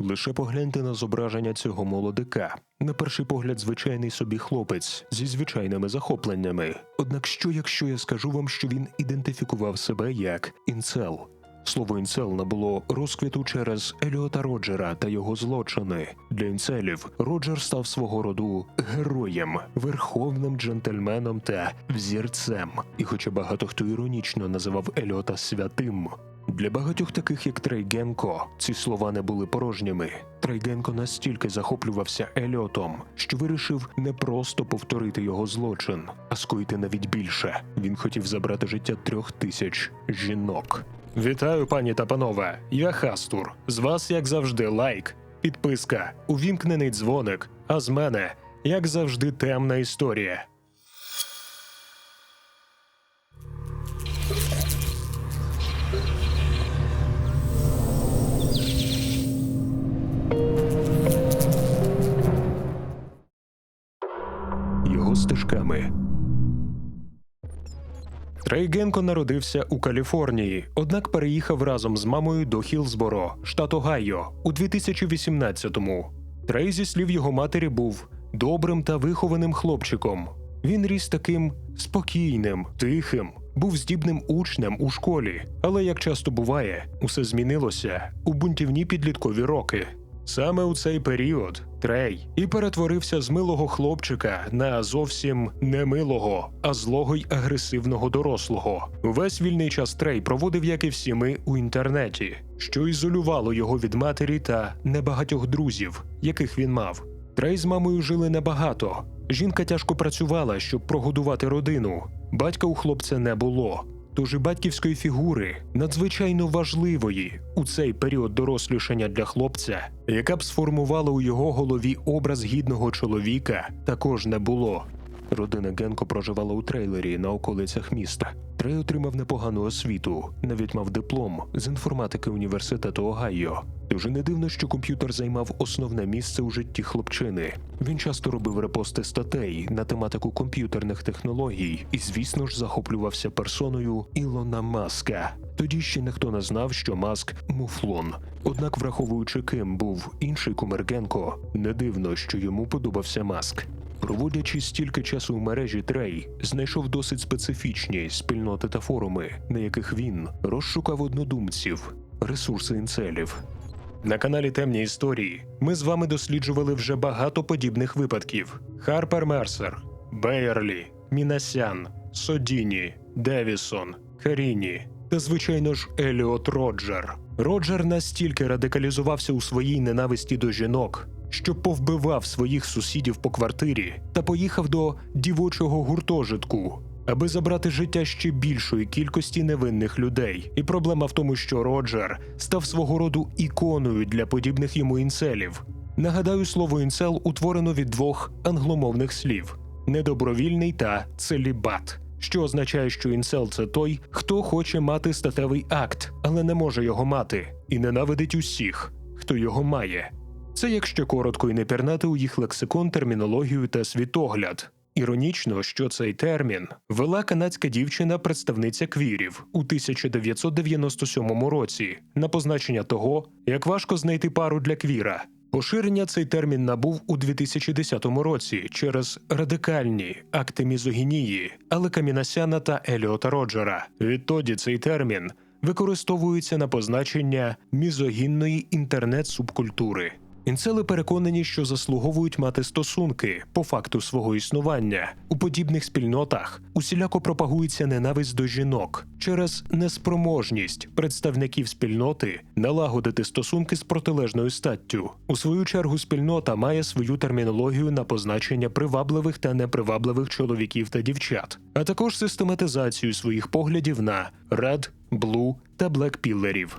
Лише погляньте на зображення цього молодика. На перший погляд, звичайний собі хлопець зі звичайними захопленнями. Однак, що якщо я скажу вам, що він ідентифікував себе як інцел? Слово інцел набуло розквіту через Еліота Роджера та його злочини. Для інцелів Роджер став свого роду героєм, верховним джентльменом та взірцем. І хоча багато хто іронічно називав Еліота святим, для багатьох таких, як Трейгенко, ці слова не були порожніми. Трейгенко настільки захоплювався Еліотом, що вирішив не просто повторити його злочин, а скоїти навіть більше. Він хотів забрати життя трьох тисяч жінок. Вітаю, пані та панове! Я Хастур. З вас, як завжди, лайк, підписка, увімкнений дзвоник. А з мене, як завжди, темна історія. Трейгенко народився у Каліфорнії, однак переїхав разом з мамою до Хілсборо, штат Огайо, у 2018-му. Трей, зі слів його матері, був добрим та вихованим хлопчиком. Він ріс таким спокійним, тихим, був здібним учнем у школі, але як часто буває, усе змінилося у бунтівні підліткові роки. Саме у цей період Трей і перетворився з милого хлопчика на зовсім не милого, а злого й агресивного дорослого. Увесь вільний час Трей проводив, як і всі ми, у інтернеті, що ізолювало його від матері та небагатьох друзів, яких він мав. Трей з мамою жили небагато. Жінка тяжко працювала, щоб прогодувати родину. Батька у хлопця не було. Тож і батьківської фігури надзвичайно важливої у цей період дорослішання для хлопця, яка б сформувала у його голові образ гідного чоловіка, також не було. Родина Генко проживала у трейлері на околицях міста. Трей отримав непогану освіту, навіть мав диплом з інформатики університету Огайо. Дуже не дивно, що комп'ютер займав основне місце у житті хлопчини. Він часто робив репости статей на тематику комп'ютерних технологій і, звісно ж, захоплювався персоною Ілона Маска. Тоді ще ніхто не знав, що Маск муфлон. Однак, враховуючи ким був інший кумир Генко, не дивно, що йому подобався Маск. Проводячи стільки часу в мережі Трей, знайшов досить специфічні спільноти та форуми, на яких він розшукав однодумців, ресурси інцелів. На каналі Темні Історії ми з вами досліджували вже багато подібних випадків: Харпер Мерсер, Бейерлі, Мінасян, Содіні, Девісон, Каріні та, звичайно ж, Еліот Роджер. Роджер настільки радикалізувався у своїй ненависті до жінок, що повбивав своїх сусідів по квартирі та поїхав до дівочого гуртожитку, аби забрати життя ще більшої кількості невинних людей. І проблема в тому, що Роджер став свого роду іконою для подібних йому інцелів. Нагадаю, слово інцел утворено від двох англомовних слів: недобровільний та целібат. Що означає, що інцел це той, хто хоче мати статевий акт, але не може його мати, і ненавидить усіх, хто його має. Це якщо коротко і не пірнати у їх лексикон, термінологію та світогляд. Іронічно, що цей термін вела канадська дівчина, представниця квірів у 1997 році на позначення того, як важко знайти пару для квіра. Поширення цей термін набув у 2010 році через радикальні акти мізогінії Алека Мінасяна та Еліота Роджера. Відтоді цей термін використовується на позначення мізогінної інтернет-субкультури. Інцели переконані, що заслуговують мати стосунки по факту свого існування. У подібних спільнотах усіляко пропагується ненависть до жінок через неспроможність представників спільноти налагодити стосунки з протилежною статтю. У свою чергу спільнота має свою термінологію на позначення привабливих та непривабливих чоловіків та дівчат, а також систематизацію своїх поглядів на ред, блу та блекпіллерів.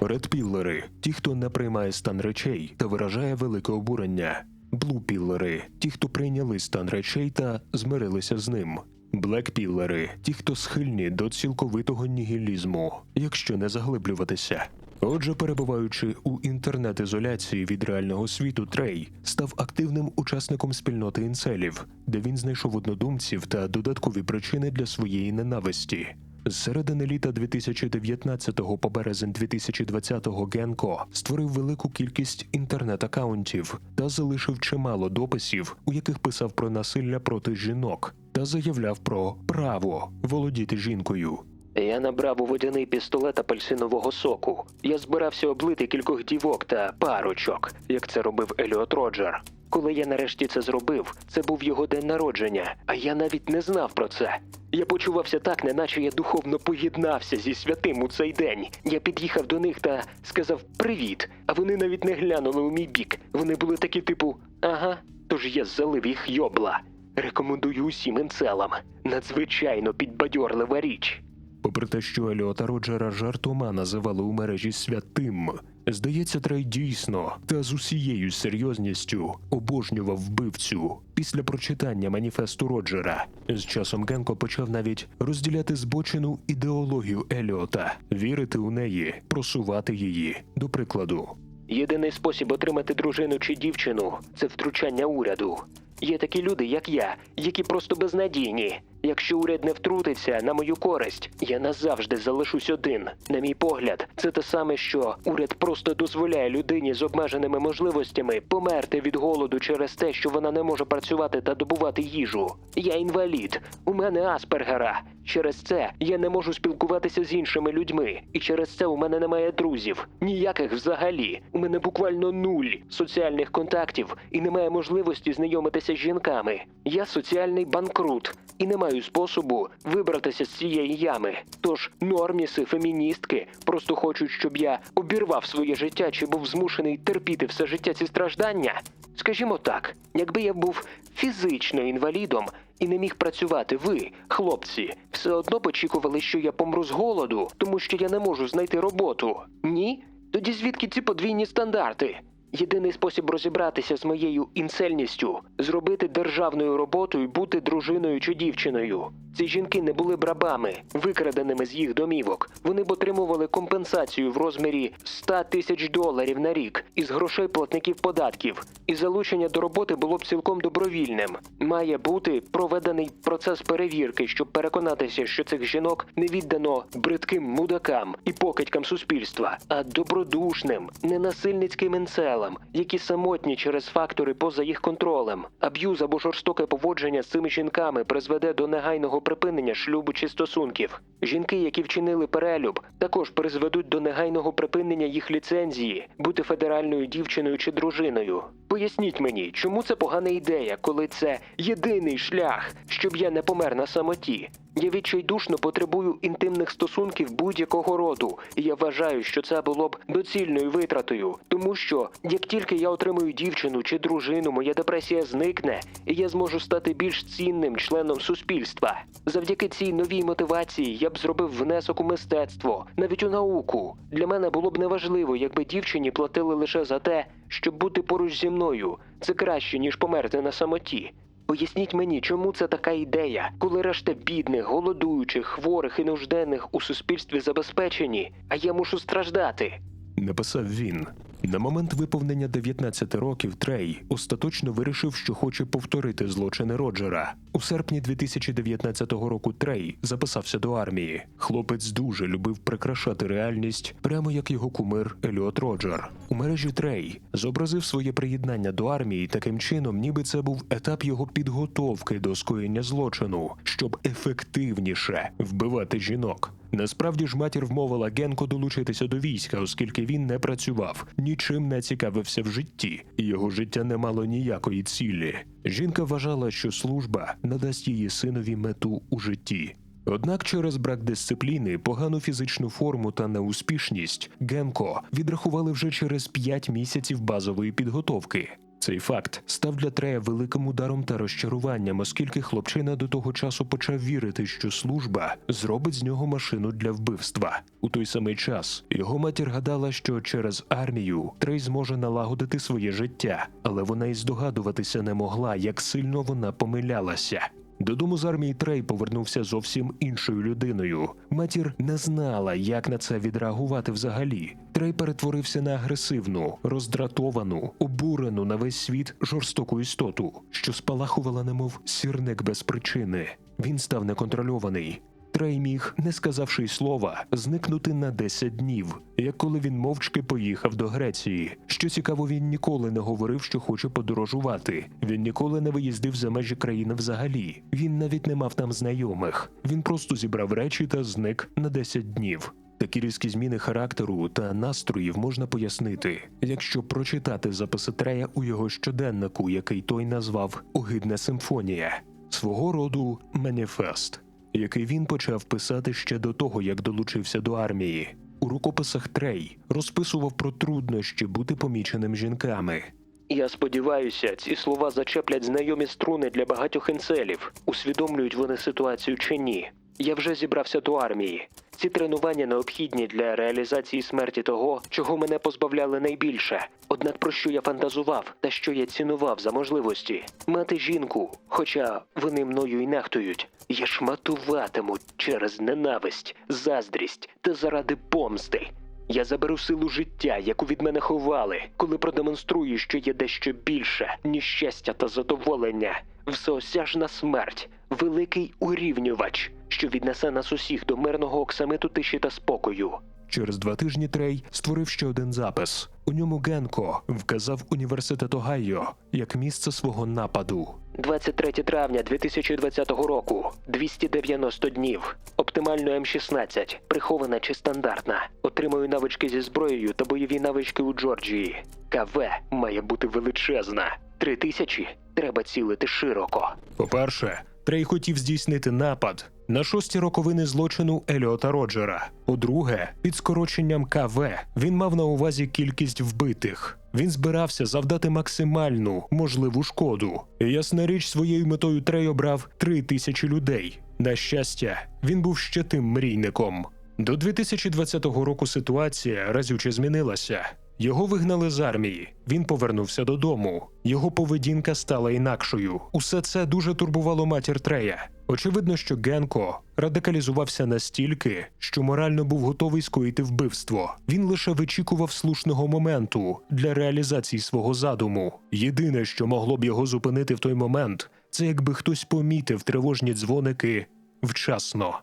Редпіллери ті, хто не приймає стан речей та виражає велике обурення. Блупіллери ті, хто прийняли стан речей та змирилися з ним. Блекпіллери ті, хто схильні до цілковитого нігілізму, якщо не заглиблюватися. Отже, перебуваючи у інтернет-ізоляції від реального світу, Трей став активним учасником спільноти інцелів, де він знайшов однодумців та додаткові причини для своєї ненависті. З середини літа 2019 по березень 2020 Генко створив велику кількість інтернет-акаунтів та залишив чимало дописів, у яких писав про насилля проти жінок та заявляв про право володіти жінкою. Я набрав у водяний пістолет апельсинового соку. Я збирався облити кількох дівок та парочок, як це робив Еліот Роджер. Коли я нарешті це зробив, це був його день народження, а я навіть не знав про це. Я почувався так, неначе я духовно поєднався зі святим у цей день. Я під'їхав до них та сказав привіт, а вони навіть не глянули у мій бік. Вони були такі, типу, ага, тож я залив їх йобла. Рекомендую усім інцелам. Надзвичайно підбадьорлива річ. Попри те, що Еліота Роджера жартома називали у мережі святим, здається, Трей дійсно та з усією серйозністю обожнював вбивцю. Після прочитання маніфесту Роджера з часом Генко почав навіть розділяти збочену ідеологію Еліота, вірити у неї, просувати її. До прикладу, Єдиний спосіб отримати дружину чи дівчину це втручання уряду. Є такі люди, як я, які просто безнадійні. Якщо уряд не втрутиться на мою користь, я назавжди залишусь один. На мій погляд, це те саме, що уряд просто дозволяє людині з обмеженими можливостями померти від голоду через те, що вона не може працювати та добувати їжу. Я інвалід, у мене аспергера. Через це я не можу спілкуватися з іншими людьми, і через це у мене немає друзів. Ніяких взагалі. У мене буквально нуль соціальних контактів і немає можливості знайомитися з жінками. Я соціальний банкрут і не маю способу вибратися з цієї ями. Тож норміси, феміністки просто хочуть, щоб я обірвав своє життя чи був змушений терпіти все життя ці страждання. Скажімо так, якби я був фізично інвалідом і не міг працювати, ви, хлопці, все одно очікували, що я помру з голоду, тому що я не можу знайти роботу. Ні? Тоді звідки ці подвійні стандарти? Єдиний спосіб розібратися з моєю інцельністю зробити державною роботу і бути дружиною чи дівчиною. Ці жінки не були б рабами, викраденими з їх домівок. Вони б отримували компенсацію в розмірі 100 тисяч доларів на рік із грошей платників податків, і залучення до роботи було б цілком добровільним. Має бути проведений процес перевірки, щоб переконатися, що цих жінок не віддано бридким мудакам і покидькам суспільства, а добродушним, ненасильницьким інцелам, які самотні через фактори поза їх контролем. Аб'юз або жорстоке поводження з цими жінками призведе до негайного припинення шлюбу чи стосунків. Жінки, які вчинили перелюб, також призведуть до негайного припинення їх ліцензії бути федеральною дівчиною чи дружиною. Поясніть мені, чому це погана ідея, коли це єдиний шлях, щоб я не помер на самоті. Я відчайдушно потребую інтимних стосунків будь-якого роду, і я вважаю, що це було б доцільною витратою, тому що як тільки я отримую дівчину чи дружину, моя депресія зникне, і я зможу стати більш цінним членом суспільства. Завдяки цій новій мотивації я б зробив внесок у мистецтво, навіть у науку. Для мене було б неважливо, якби дівчині платили лише за те, щоб бути поруч зі мною. Це краще ніж померти на самоті. Поясніть мені, чому це така ідея, коли решта бідних, голодуючих, хворих і нужденних у суспільстві забезпечені, а я мушу страждати. написав він. На момент виповнення 19 років Трей остаточно вирішив, що хоче повторити злочини Роджера. У серпні 2019 року Трей записався до армії. Хлопець дуже любив прикрашати реальність, прямо як його кумир Еліот Роджер. У мережі Трей зобразив своє приєднання до армії таким чином, ніби це був етап його підготовки до скоєння злочину, щоб ефективніше вбивати жінок. Насправді ж матір вмовила Генко долучитися до війська, оскільки він не працював, нічим не цікавився в житті, і його життя не мало ніякої цілі. Жінка вважала, що служба надасть її синові мету у житті. Однак через брак дисципліни, погану фізичну форму та неуспішність Генко відрахували вже через 5 місяців базової підготовки. Цей факт став для Трея великим ударом та розчаруванням, оскільки хлопчина до того часу почав вірити, що служба зробить з нього машину для вбивства. У той самий час його матір гадала, що через армію Трей зможе налагодити своє життя, але вона й здогадуватися не могла, як сильно вона помилялася. Додому з армії Трей повернувся зовсім іншою людиною. Матір не знала, як на це відреагувати взагалі. Трей перетворився на агресивну, роздратовану, обурену на весь світ жорстоку істоту, що спалахувала, немов сірник без причини. Він став неконтрольований. Трей міг, не сказавши й слова, зникнути на 10 днів, як коли він мовчки поїхав до Греції. Що цікаво, він ніколи не говорив, що хоче подорожувати. Він ніколи не виїздив за межі країни взагалі. Він навіть не мав там знайомих. Він просто зібрав речі та зник на 10 днів. Такі різкі зміни характеру та настроїв можна пояснити, якщо прочитати записи Трея у його щоденнику, який той назвав Огидна симфонія, свого роду маніфест, який він почав писати ще до того, як долучився до армії. У рукописах Трей розписував про труднощі бути поміченим жінками. Я сподіваюся, ці слова зачеплять знайомі струни для багатьох інцелів. Усвідомлюють вони ситуацію чи ні. Я вже зібрався до армії. Ці тренування необхідні для реалізації смерті того, чого мене позбавляли найбільше. Однак про що я фантазував та що я цінував за можливості мати жінку, хоча вони мною й нехтують. Я шматуватиму через ненависть, заздрість та заради помсти. Я заберу силу життя, яку від мене ховали, коли продемонструю, що є дещо більше, ніж щастя та задоволення. Всеосяжна смерть, великий урівнювач, що віднесе нас усіх до мирного оксамиту тиші та спокою. Через два тижні Трей створив ще один запис. У ньому Генко вказав університет Огайо як місце свого нападу. 23 травня 2020 року, 290 днів. Оптимально М16, прихована чи стандартна. Отримую навички зі зброєю та бойові навички у Джорджії. КВ має бути величезна. Три тисячі треба цілити широко. По-перше, Трей хотів здійснити напад на шості роковини злочину Еліота Роджера. По-друге, під скороченням КВ він мав на увазі кількість вбитих. Він збирався завдати максимальну можливу шкоду. Ясна річ, своєю метою Трей обрав три тисячі людей. На щастя, він був ще тим мрійником. До 2020 року ситуація разюче змінилася. Його вигнали з армії. Він повернувся додому. Його поведінка стала інакшою. Усе це дуже турбувало матір Трея. Очевидно, що Генко радикалізувався настільки, що морально був готовий скоїти вбивство. Він лише вичікував слушного моменту для реалізації свого задуму. Єдине, що могло б його зупинити в той момент, це якби хтось помітив тривожні дзвоники вчасно.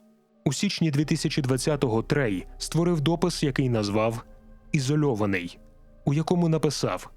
У січні 2020-го Трей створив допис, який назвав Ізольований, у якому написав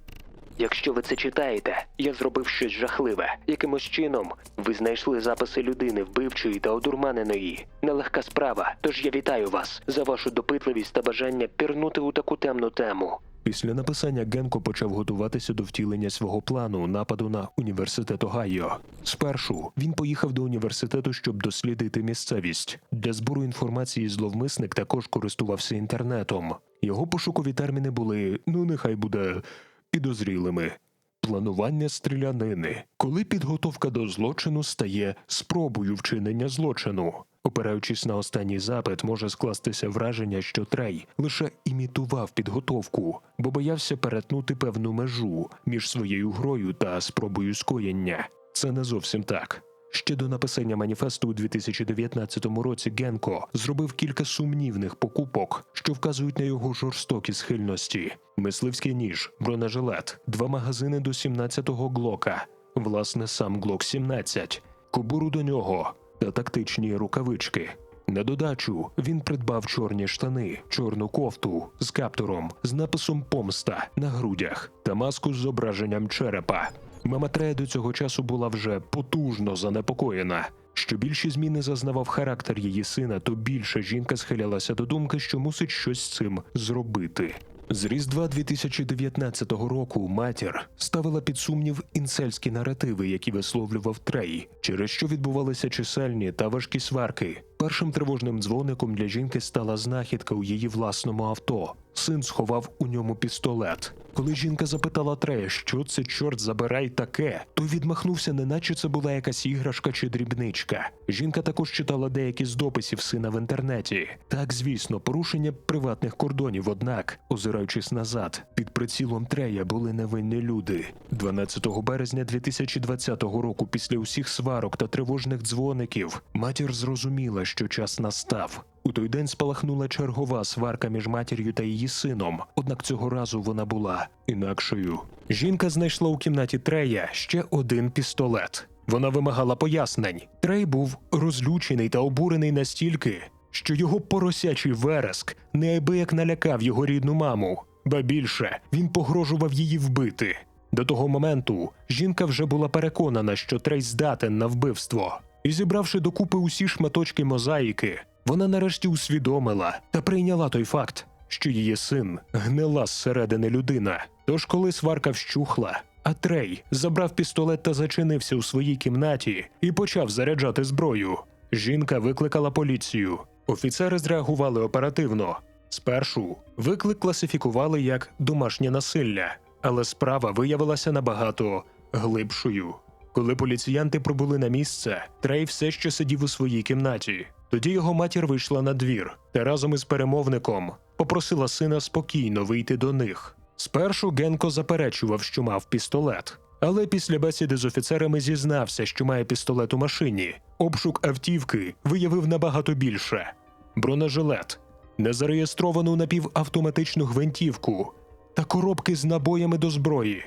Якщо ви це читаєте, я зробив щось жахливе. Якимось чином ви знайшли записи людини вбивчої та одурманеної. Нелегка справа. Тож я вітаю вас за вашу допитливість та бажання пірнути у таку темну тему. Після написання Генко почав готуватися до втілення свого плану нападу на університет Огайо. Спершу він поїхав до університету, щоб дослідити місцевість. Для збору інформації зловмисник також користувався інтернетом. Його пошукові терміни були ну нехай буде підозрілими. Планування стрілянини, коли підготовка до злочину стає спробою вчинення злочину. Опираючись на останній запит, може скластися враження, що Трей лише імітував підготовку, бо боявся перетнути певну межу між своєю грою та спробою скоєння. Це не зовсім так. Ще до написання маніфесту у 2019 році Генко зробив кілька сумнівних покупок, що вказують на його жорстокі схильності: мисливський ніж, бронежилет, два магазини до 17-го глока, власне, сам глок 17, кобуру до нього та тактичні рукавички. На додачу він придбав чорні штани, чорну кофту з каптуром з написом Помста на грудях та маску з зображенням черепа. Мама Трея до цього часу була вже потужно занепокоєна. Що більші зміни зазнавав характер її сина, то більше жінка схилялася до думки, що мусить щось з цим зробити. З Різдва 2019 року матір ставила під сумнів інцельські наративи, які висловлював Трей, через що відбувалися чисельні та важкі сварки. Першим тривожним дзвоником для жінки стала знахідка у її власному авто. Син сховав у ньому пістолет. Коли жінка запитала Трея, що це чорт забирай таке, той відмахнувся, неначе це була якась іграшка чи дрібничка. Жінка також читала деякі з дописів сина в інтернеті. Так, звісно, порушення приватних кордонів, однак, озираючись назад, під прицілом Трея були невинні люди. 12 березня 2020 року, після усіх сварок та тривожних дзвоників, матір зрозуміла, що час настав. У той день спалахнула чергова сварка між матір'ю та її сином, однак цього разу вона була інакшою. Жінка знайшла у кімнаті Трея ще один пістолет. Вона вимагала пояснень. Трей був розлючений та обурений настільки, що його поросячий вереск неабияк налякав його рідну маму, ба більше він погрожував її вбити. До того моменту жінка вже була переконана, що Трей здатен на вбивство, і зібравши докупи усі шматочки мозаїки, вона нарешті усвідомила та прийняла той факт, що її син гнила зсередини людина. Тож, коли сварка вщухла, а Трей забрав пістолет та зачинився у своїй кімнаті і почав заряджати зброю. Жінка викликала поліцію. Офіцери зреагували оперативно. Спершу виклик класифікували як домашнє насилля, але справа виявилася набагато глибшою. Коли поліціянти прибули на місце, Трей все ще сидів у своїй кімнаті. Тоді його матір вийшла на двір та разом із перемовником попросила сина спокійно вийти до них. Спершу Генко заперечував, що мав пістолет, але після бесіди з офіцерами зізнався, що має пістолет у машині. Обшук автівки виявив набагато більше: бронежилет, незареєстровану напівавтоматичну гвинтівку та коробки з набоями до зброї.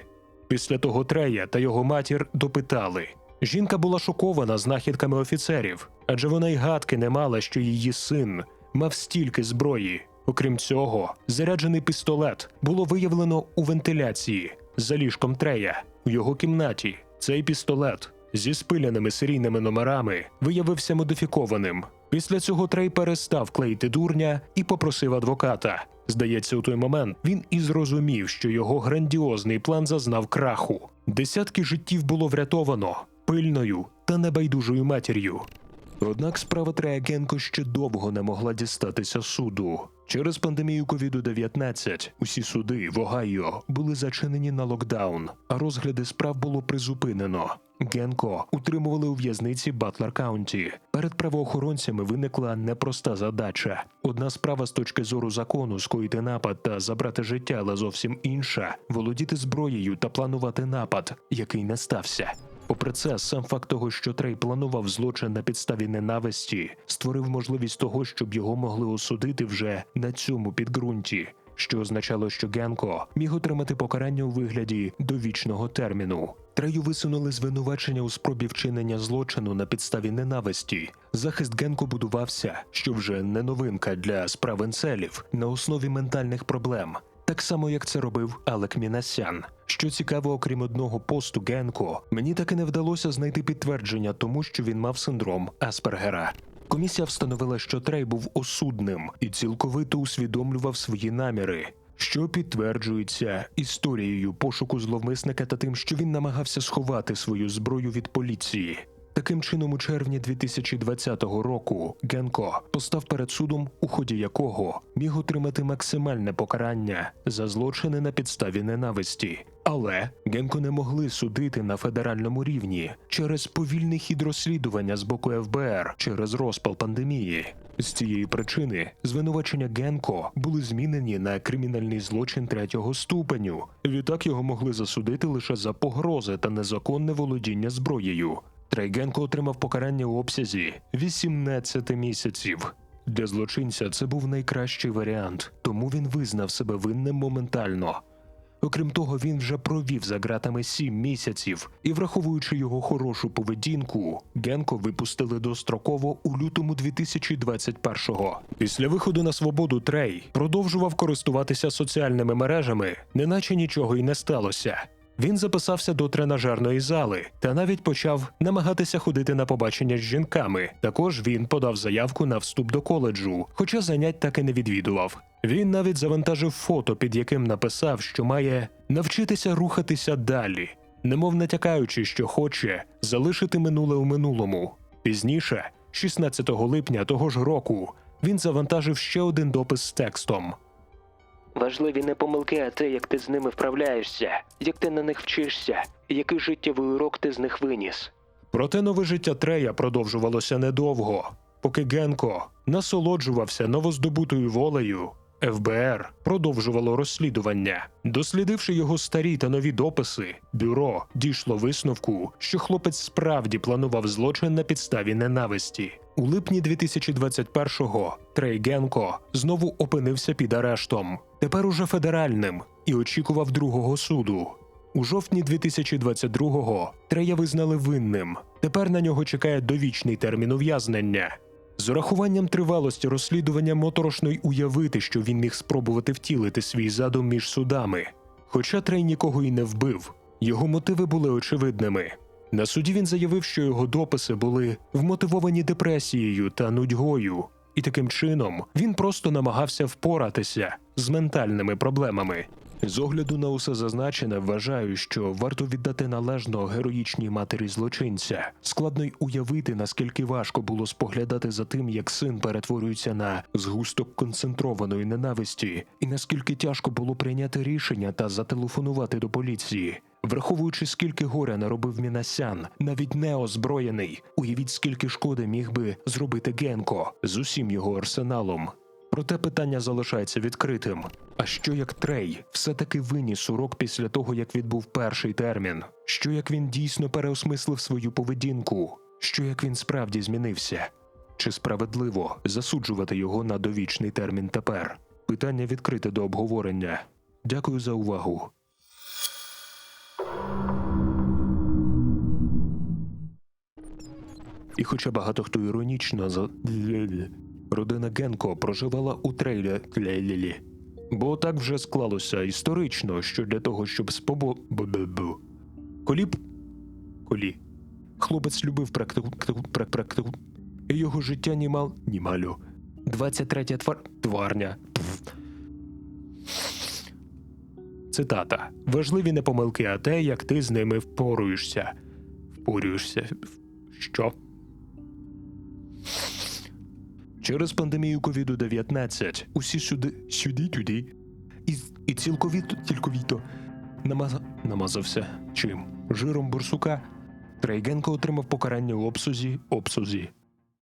Після того Трея та його матір допитали. Жінка була шокована знахідками офіцерів, адже вона й гадки не мала, що її син мав стільки зброї. Окрім цього, заряджений пістолет було виявлено у вентиляції за ліжком Трея у його кімнаті. Цей пістолет зі спиляними серійними номерами виявився модифікованим. Після цього Трей перестав клеїти дурня і попросив адвоката. Здається, у той момент він і зрозумів, що його грандіозний план зазнав краху. Десятки життів було врятовано пильною та небайдужою матір'ю. Однак справа Трея ще довго не могла дістатися суду. Через пандемію COVID-19 усі суди в Огайо були зачинені на локдаун, а розгляди справ було призупинено. Генко утримували у в'язниці Батлер Каунті. Перед правоохоронцями виникла непроста задача. Одна справа з точки зору закону скоїти напад та забрати життя, але зовсім інша володіти зброєю та планувати напад, який не стався. Попри це, сам факт того, що Трей планував злочин на підставі ненависті, створив можливість того, щоб його могли осудити вже на цьому підґрунті, що означало, що Генко міг отримати покарання у вигляді довічного терміну. Трею висунули звинувачення у спробі вчинення злочину на підставі ненависті. Захист Генко будувався, що вже не новинка для справ інцелів, на основі ментальних проблем. Так само, як це робив Алек Мінасян. Що цікаво, окрім одного посту Генко, мені так і не вдалося знайти підтвердження тому, що він мав синдром Аспергера. Комісія встановила, що Трей був осудним і цілковито усвідомлював свої наміри, що підтверджується історією пошуку зловмисника та тим, що він намагався сховати свою зброю від поліції. Таким чином, у червні 2020 року Генко постав перед судом, у ході якого міг отримати максимальне покарання за злочини на підставі ненависті. Але Генко не могли судити на федеральному рівні через повільний хід розслідування з боку ФБР через розпал пандемії. З цієї причини звинувачення Генко були змінені на кримінальний злочин третього ступеню. Відтак його могли засудити лише за погрози та незаконне володіння зброєю. Трейгенко отримав покарання у обсязі 18 місяців. Для злочинця це був найкращий варіант, тому він визнав себе винним моментально. Окрім того, він вже провів за ґратами сім місяців, і, враховуючи його хорошу поведінку, Генко випустили достроково у лютому 2021-го. Після виходу на свободу Трей продовжував користуватися соціальними мережами, неначе нічого й не сталося. Він записався до тренажерної зали та навіть почав намагатися ходити на побачення з жінками. Також він подав заявку на вступ до коледжу, хоча занять так і не відвідував. Він навіть завантажив фото, під яким написав, що має навчитися рухатися далі, немов натякаючи, що хоче залишити минуле у минулому. Пізніше, 16 липня того ж року, він завантажив ще один допис з текстом. Важливі не помилки, а те, як ти з ними вправляєшся, як ти на них вчишся, який життєвий урок ти з них виніс. Проте нове життя Трея продовжувалося недовго. Поки Генко насолоджувався новоздобутою волею, ФБР продовжувало розслідування. Дослідивши його старі та нові дописи, бюро дійшло висновку, що хлопець справді планував злочин на підставі ненависті. У липні 2021-го Трей Генко знову опинився під арештом, тепер уже федеральним, і очікував другого суду. У жовтні 2022-го Трея визнали винним. Тепер на нього чекає довічний термін ув'язнення. З урахуванням тривалості розслідування моторошно й уявити, що він міг спробувати втілити свій задум між судами. Хоча Трей нікого й не вбив, його мотиви були очевидними. На суді він заявив, що його дописи були вмотивовані депресією та нудьгою, і таким чином він просто намагався впоратися з ментальними проблемами. З огляду на усе зазначене, вважаю, що варто віддати належно героїчній матері злочинця. Складно й уявити, наскільки важко було споглядати за тим, як син перетворюється на згусток концентрованої ненависті, і наскільки тяжко було прийняти рішення та зателефонувати до поліції. Враховуючи, скільки горя наробив Мінасян, навіть неозброєний, уявіть, скільки шкоди міг би зробити Генко з усім його арсеналом. Проте питання залишається відкритим. А що як Трей все-таки виніс урок після того, як відбув перший термін? Що як він дійсно переосмислив свою поведінку? Що як він справді змінився? Чи справедливо засуджувати його на довічний термін тепер? Питання відкрите до обговорення. Дякую за увагу. І хоча багато хто іронічно за родина Генко проживала у трейлі Бо так вже склалося історично, що для того, щоб спобо... бу-бу-бу. Колі Хлопець любив практику... прак- практику... І його життя німал... Німалю. 23 твар... тварня. Цитата. Важливі не помилки, а те, як ти з ними впоруєшся. Впорюєшся. Що? Через пандемію ковіду 19 усі сюди, сюди, туди, і, і цілковіто, цілковіто намаза, намазався чим? Жиром борсука. Трейгенко отримав покарання в обсузі, обсузі